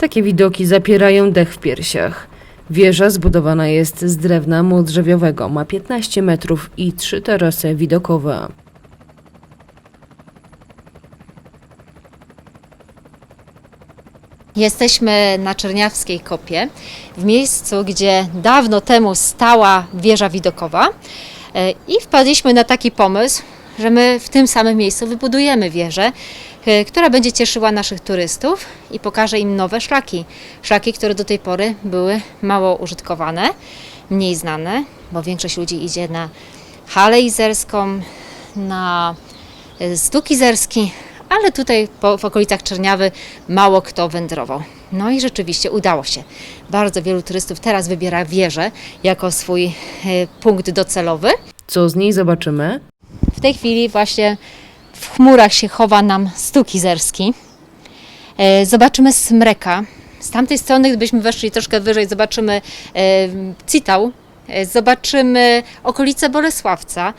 Takie widoki zapierają dech w piersiach. Wieża zbudowana jest z drewna młodrzewiowego, ma 15 metrów i trzy tarasy widokowe. Jesteśmy na Czerniawskiej Kopie, w miejscu, gdzie dawno temu stała wieża widokowa E, i wpadliśmy na taki pomysł, że my w tym samym miejscu wybudujemy wieżę, która będzie cieszyła naszych turystów i pokaże im nowe szlaki. Szlaki, które do tej pory były mało użytkowane, mniej znane, bo większość ludzi idzie na Halę Izerską, na e, Stuk Izerski, ale tutaj po, w okolicach Czerniawy mało kto wędrował. No i rzeczywiście udało się. Bardzo wielu turystów teraz wybiera wieżę jako swój e, punkt docelowy. Co z niej zobaczymy? W tej chwili właśnie w chmurach się chowa nam Stuk Izerski. E, Zobaczymy Smreka. Z tamtej strony, gdybyśmy weszli troszkę wyżej, zobaczymy e, Citał, e, zobaczymy okolice Bolesławca,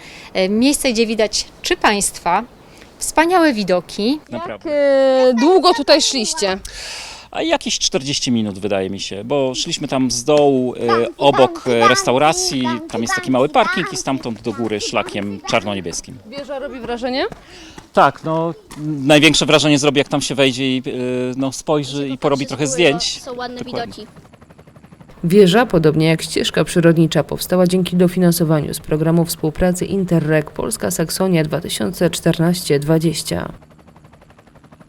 miejsce, gdzie widać trzy państwa, wspaniałe widoki. Naprawdę. E, długo tutaj szliście? A jakieś 40 minut wydaje mi się, bo szliśmy tam z dołu e, obok e, restauracji, tam jest taki mały parking i stamtąd do góry szlakiem czarno-niebieskim. Wieża robi wrażenie? Tak, no największe wrażenie zrobi jak tam się wejdzie i e, no, spojrzy i porobi trochę zdjęć. Są ładne Dokładnie. widoki. Wieża, podobnie jak ścieżka przyrodnicza, powstała dzięki dofinansowaniu z programu współpracy Interreg Polska Saksonia 2014-20.